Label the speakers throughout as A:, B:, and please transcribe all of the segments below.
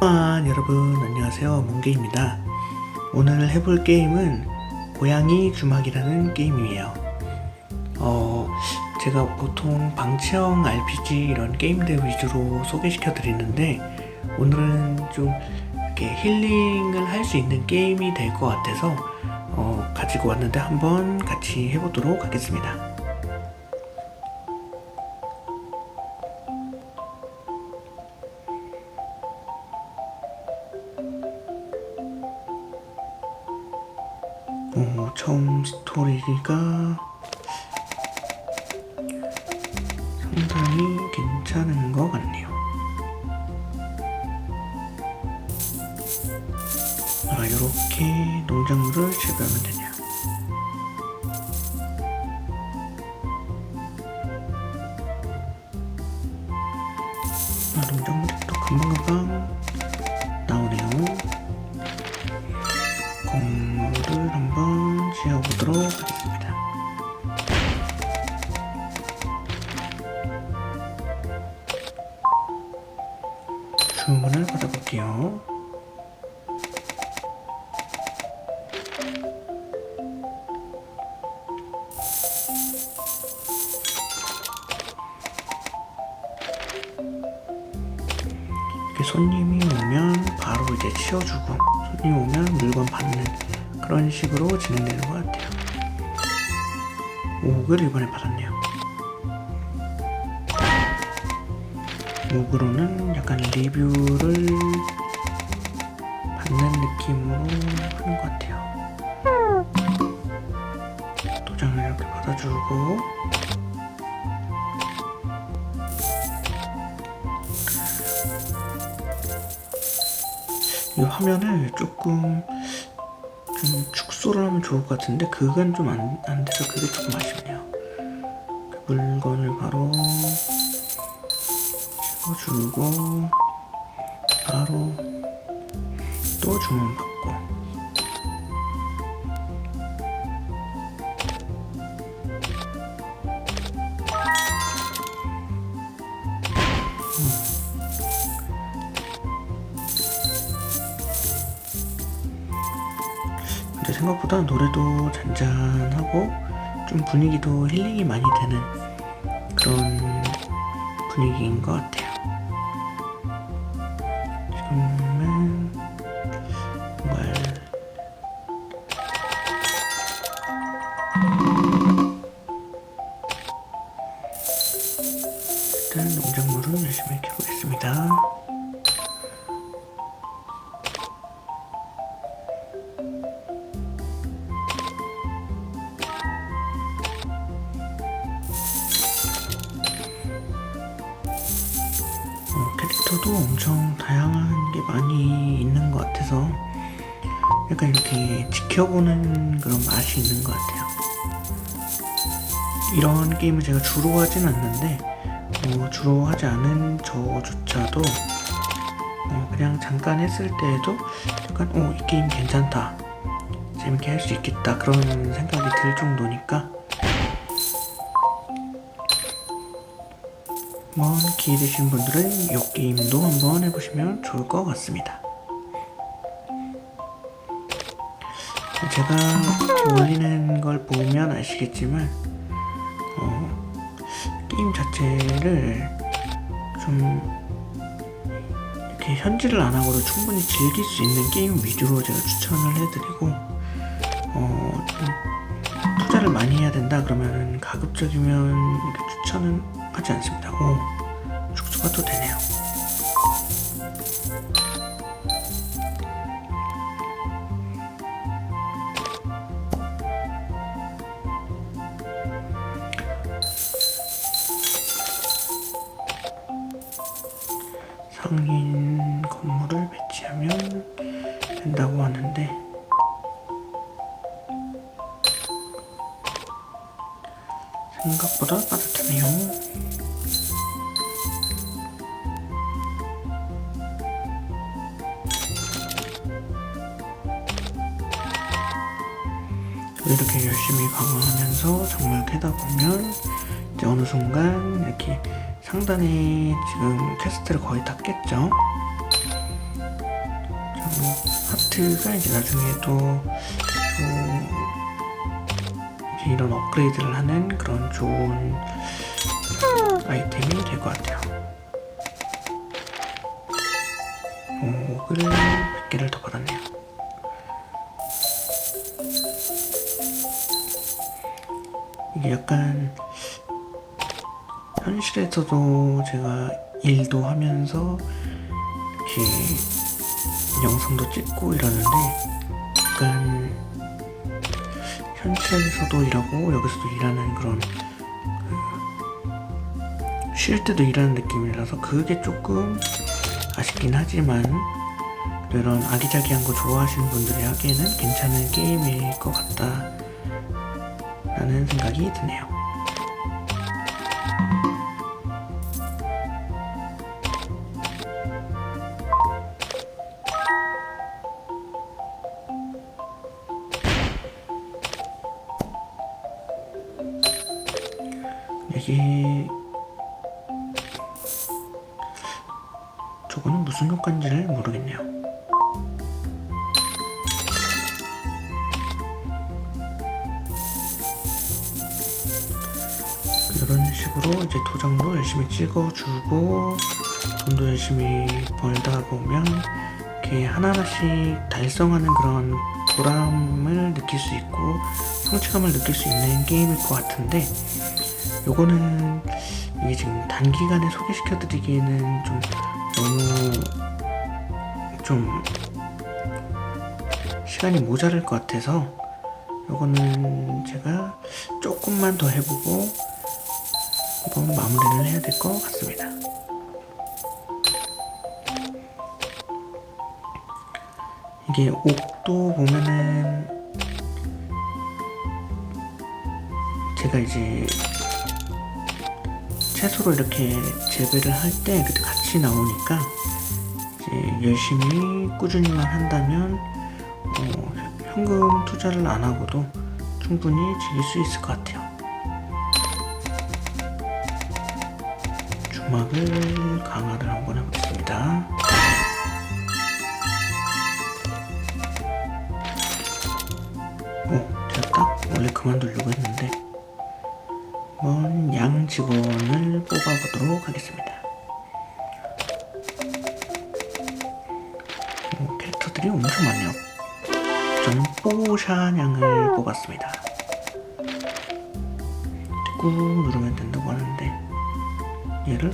A: 아, 여러분 안녕하세요. 몽게입니다. 오늘 해볼 게임은 고양이 주막이라는 게임이에요. 어 제가 보통 방치형 RPG 이런 게임들 위주로 소개시켜 드리는데 오늘은 좀 이렇게 힐링을 할 수 있는 게임이 될 것 같아서 어, 가지고 왔는데 한번 같이 해보도록 하겠습니다 스토리가 상당히 괜찮은 것 같네요. 아, 이렇게 농작물을 재배하면 되냐. 아, 농작물이 또 금방금방 나오네요. 볼게요. 손님이 오면 바로 이제 치워주고 손님 오면 물건 받는 그런 식으로 진행되는 것 같아요. 5억을 이번에 받았네요. 5억으로는 약간 리뷰를 받는 느낌으로 하는 것 같아요. 도장을 이렇게 받아주고 이 화면을 조금 좀 축소를 하면 좋을 것 같은데 그건 좀 안 안 돼서 그게 조금 아쉽네요. 그 물건을 바로 씌워주고 바로 또 주문 받고 근데 생각보다 노래도 잔잔하고 좀 분위기도 힐링이 많이 되는 그런 분위기인 것 같아요. 캐릭터도 엄청 다양한 게 많이 있는 것 같아서 약간 이렇게 지켜보는 그런 맛이 있는 것 같아요. 이런 게임을 제가 주로 하진 않는데 뭐 주로 하지 않은 저조차도 어, 그냥 잠깐 했을 때에도 약간 어, 이 게임 괜찮다 재밌게 할 수 있겠다 그런 생각이 들 정도니까 한번 기회 되신 분들은 이 게임도 한번 해보시면 좋을 것 같습니다. 제가 올리는 걸 보면 아시겠지만 어, 게임 자체를 좀 이렇게 현질을 안 하고도 충분히 즐길 수 있는 게임 위주로 제가 추천을 해드리고 어, 좀 투자를 많이 해야 된다 그러면 가급적이면 추천은 하지 않습니다. 오, 축소가 또 되네요. 상인 건물을 배치하면 된다고 하는데 생각보다 빠듯하네요. 이렇게 열심히 강화하면서 정말 캐다 보면 이제 어느 순간 이렇게 상단에 지금 퀘스트를 거의 다 깼죠. 키트가 이제 나중에 또좀 이제 이런 업그레이드를 하는 그런 좋은 아이템이 될 것 같아요. 약간 현실에서도 제가 일도 하면서 이렇게 영상도 찍고 이러는데 약간 현실에서도 일하고 여기서도 일하는 그런 그, 쉴 때도 일하는 느낌이라서 그게 조금 아쉽긴 하지만 또 이런 아기자기한 거 좋아하시는 분들이 하기에는 괜찮은 게임일 것 같다 라는 생각이 드네요. 이게 저거는 무슨 효과인지를 모르겠네요. 이런 식으로 이제 도장도 열심히 찍어주고 돈도 열심히 벌다 보면 이렇게 하나하나씩 달성하는 그런 보람을 느낄 수 있고 성취감을 느낄 수 있는 게임일 것 같은데 요거는 이게 지금 단기간에 소개시켜 드리기에는 좀 너무 좀 시간이 모자랄 것 같아서 요거는 제가 조금만 더 해보고 한번 마무리를 해야 될 것 같습니다. 이게 옥도 보면은 제가 이제 채소로 이렇게 재배를 할 때 같이 나오니까 열심히 꾸준히만 한다면 어, 현금 투자를 안 하고도 충분히 즐길 수 있을 것 같아요. 주막을 강화를 한번 해보겠습니다. 오, 딱 원래 그만두려고 했는데 한번 양 직원을 뽑아보도록 하겠습니다. 오, 캐릭터들이 엄청 많네요. 저는 뽀샤 양을 뽑았습니다. 꾹 누르면 된다고 하는데 얘를?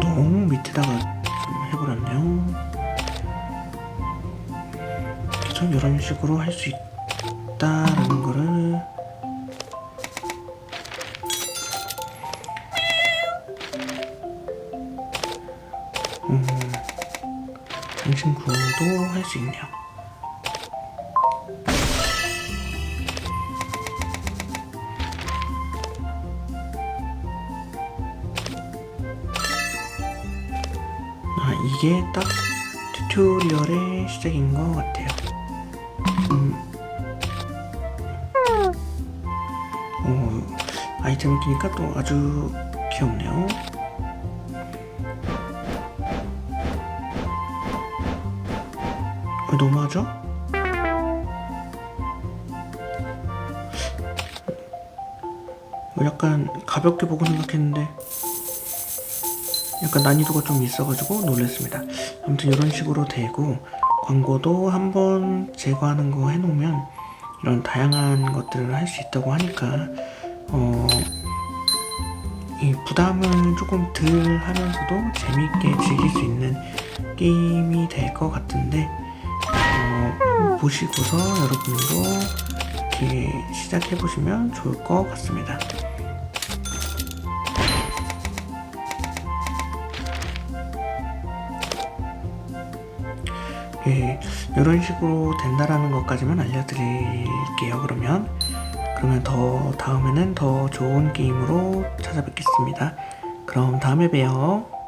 A: 너무 밑에다가 좀 해버렸네요. 그래서 이런 식으로 할 수 있다라는 장신 구도 할 수 있네요. 아 이게 딱 튜토리얼의 시작인 것 같아요. 음. 오, 아이템을 끼니까 또 아주 귀엽네요. 왜 너무하죠? 어, 약간 가볍게 보고 생각했는데 약간 난이도가 좀 있어가지고 놀랐습니다. 아무튼 이런 식으로 되고 광고도 한번 제거하는 거 해놓으면 이런 다양한 것들을 할 수 있다고 하니까 어, 이 부담을 조금 덜 하면서도 재미있게 즐길 수 있는 게임이 될 것 같은데 어, 보시고서 여러분도 이렇게 시작해 보시면 좋을 것 같습니다. 예, 이런 식으로 된다라는 것까지만 알려드릴게요. 그러면 그러면 더 다음에는 더 좋은 게임으로 찾아뵙겠습니다. 그럼 다음에 봬요.